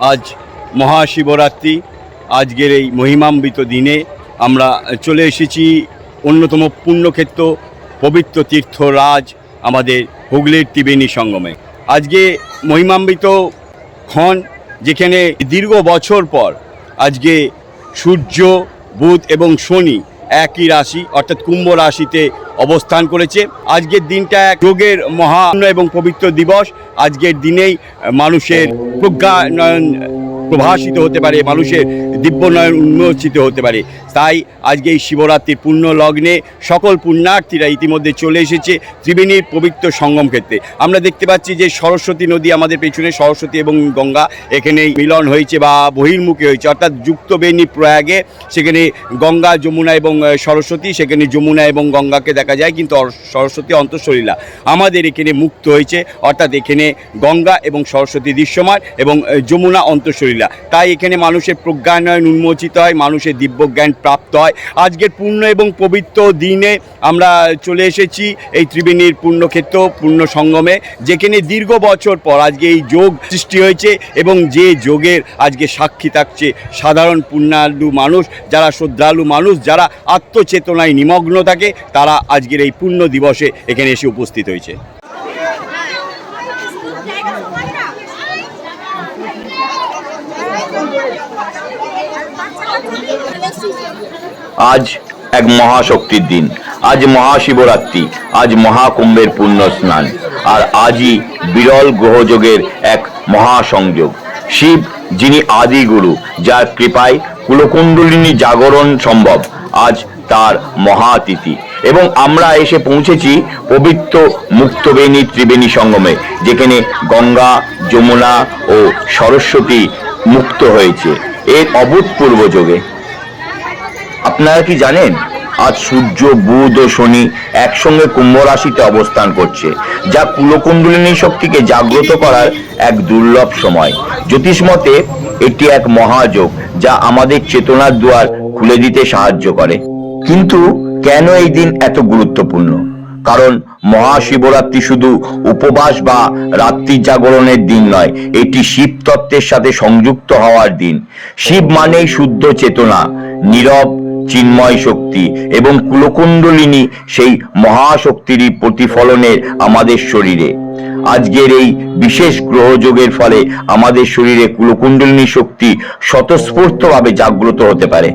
আজ মহাশিবরাত্রি। আজকের এই মহিমাম্বিত দিনে আমরা চলে এসেছি অন্যতম পুণ্যক্ষেত্র, পবিত্র তীর্থরাজ আমাদের হুগলির ত্রিবেণী সঙ্গমে। আজকে মহিমাম্বিত ক্ষণ যেখানে দীর্ঘ বছর পর আজকে সূর্য, বুধ এবং শনি একই রাশি, অর্থাৎ কুম্ভ রাশিতে অবস্থান করেছে। আজকের দিনটা এক যোগের মহা এবং পবিত্র দিবস। আজকের দিনেই মানুষের প্রজ্ঞানয়ন প্রভাসিত হতে পারে, মানুষের দিব্যনয়ন উন্মোচিত হতে পারে। তাই আজকে এই শিবরাত্রির পুণ্য লগ্নে সকল পুণ্যার্থীরা ইতিমধ্যে চলে এসেছে ত্রিবেণীর পবিত্র সঙ্গম ক্ষেত্রে। আমরা দেখতে পাচ্ছি যে সরস্বতী নদী আমাদের পেছনে, সরস্বতী এবং গঙ্গা এখানে মিলন হয়েছে বা বহির্মুখী হয়েছে। অর্থাৎ যুক্তবেণী প্রয়াগে সেখানে গঙ্গা, যমুনা এবং সরস্বতী, সেখানে যমুনা এবং গঙ্গাকে দেখা যায়, কিন্তু সরস্বতী অন্তঃসলীলা আমাদের এখানে মুক্ত হয়েছে। অর্থাৎ এখানে গঙ্গা এবং সরস্বতী দৃশ্যমান এবং যমুনা অন্তঃসলীলা। তাই এখানে মানুষের প্রজ্ঞানয়ন উন্মোচিত হয়, মানুষের দিব্যজ্ঞান প্রাপ্ত হয়। আজকের পূর্ণ এবং পবিত্র দিনে আমরা চলে এসেছি এই ত্রিবেণীর পূর্ণক্ষেত্র পূর্ণ সঙ্গমে, যেখানে দীর্ঘ বছর পর আজকে এই যোগ সৃষ্টি হয়েছে এবং যে যোগের আজকে সাক্ষী থাকছে সাধারণ পুণ্যালু মানুষ, যারা শ্রদ্ধালু মানুষ, যারা আত্মচেতনায় নিমগ্ন থাকে, তারা আজকের এই পুণ্য দিবসে এখানে এসে উপস্থিত হয়েছে। আজ এক মহাশক্তির দিন। আজ মহাশিবরাত্রি, আজ মহাকুম্ভের পুণ্য স্নান আর আজই বিরল গ্রহযোগের এক মহাসংযোগ। শিব, যিনি আদি যার কৃপায় কুলকুণ্ডলিনী জাগরণ সম্ভব, আজ তার মহাতিথি। এবং আমরা এসে পৌঁছেছি পবিত্র মুক্তবেণী ত্রিবেণী সঙ্গমে, যেখানে গঙ্গা, যমুনা ও সরস্বতী মুক্ত হয়েছে। এর অভূতপূর্ব যোগে। আপনারা কি জানেন, আজ সূর্য, বুধ ও শনি একসঙ্গে কুম্ভ রাশিতে অবস্থান করছে, যা কুলকুণ্ডলিনী শক্তিকে জাগ্রত করার এক দুর্লভ সময়। জ্যোতিষ মতে, এটি এক মহাযোগ, যা আমাদের চেতনার দুয়ার খুলে দিতে সাহায্য করে। কিন্তু কেন এই দিন এত গুরুত্বপূর্ণ? কারণ মহাশিবরাত্রি শুধু উপবাস বা রাত্রি জাগরণের দিন নয়, এটি শিব তত্ত্বের সাথে সংযুক্ত হওয়ার দিন। শিব মানেই শুদ্ধ চেতনা, নীরব, চিন্ময় শক্তি এবং কুলকুণ্ডলিনী সেই মহাশক্তিরই প্রতিফলনের আমাদের শরীরে। আজকের এই বিশেষ গ্রহযোগের ফলে আমাদের শরীরে কুলকুণ্ডলিনী শক্তি স্বতঃস্ফূর্তভাবে জাগ্রত হতে পারে।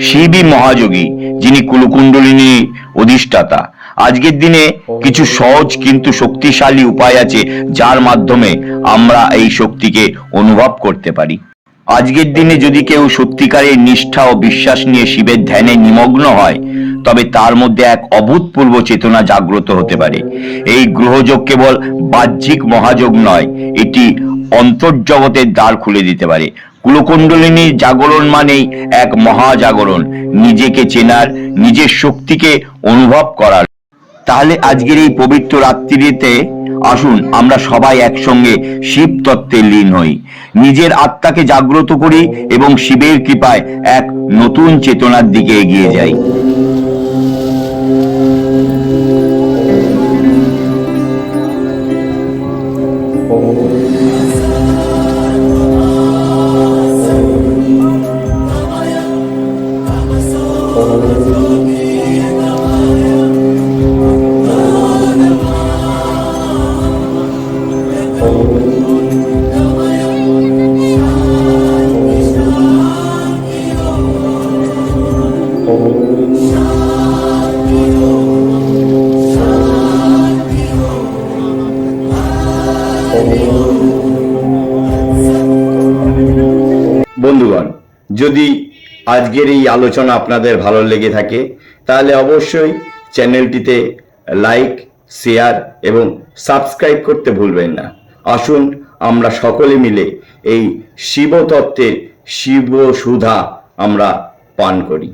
শিবই মহাযোগী, যিনি কুলকুণ্ডলিনী অধিষ্ঠাতা। আজকের দিনে কিছু সহজ কিন্তু শক্তিশালী উপায় আছে যার মাধ্যমে আমরা এই শক্তিকে অনুভব করতে পারি। আজকের দিনে যদি কেউ সত্যিকারের নিষ্ঠা ও বিশ্বাস নিয়ে শিবের ধ্যানে নিমগ্ন হয় তবে তার মধ্যে এক অভূতপূর্ব চেতনা জাগ্রত হতে পারে। এই গ্রহযোগ কেবল বাহ্যিক মহাযোগ নয় এটি অন্তর্জগতের দ্বার খুলে দিতে পারে। কুলকুণ্ডলিনীর জাগরণ মানেই এক মহাজাগরণ। নিজেকে চেনার নিজের শক্তিকে অনুভব করার তাহলে আজকের এই পবিত্র রাত্রিতে আসুন, আমরা সবাই একসঙ্গে শিব তত্ত্বে লীন হই। নিজের আত্মাকে জাগ্রত করি এবং শিবের কৃপায় এক নতুন চেতনার দিকে এগিয়ে যাই। বন্ধুগণ, যদি আজকের এই আলোচনা আপনাদের ভালো লেগে থাকে, তাহলে অবশ্যই চ্যানেলটিতে লাইক, শেয়ার এবং সাবস্ক্রাইব করতে ভুলবেন না। আসুন, আমরা সকলে মিলে এই শিবতত্ত্বের শিব সুধা আমরা পান করি।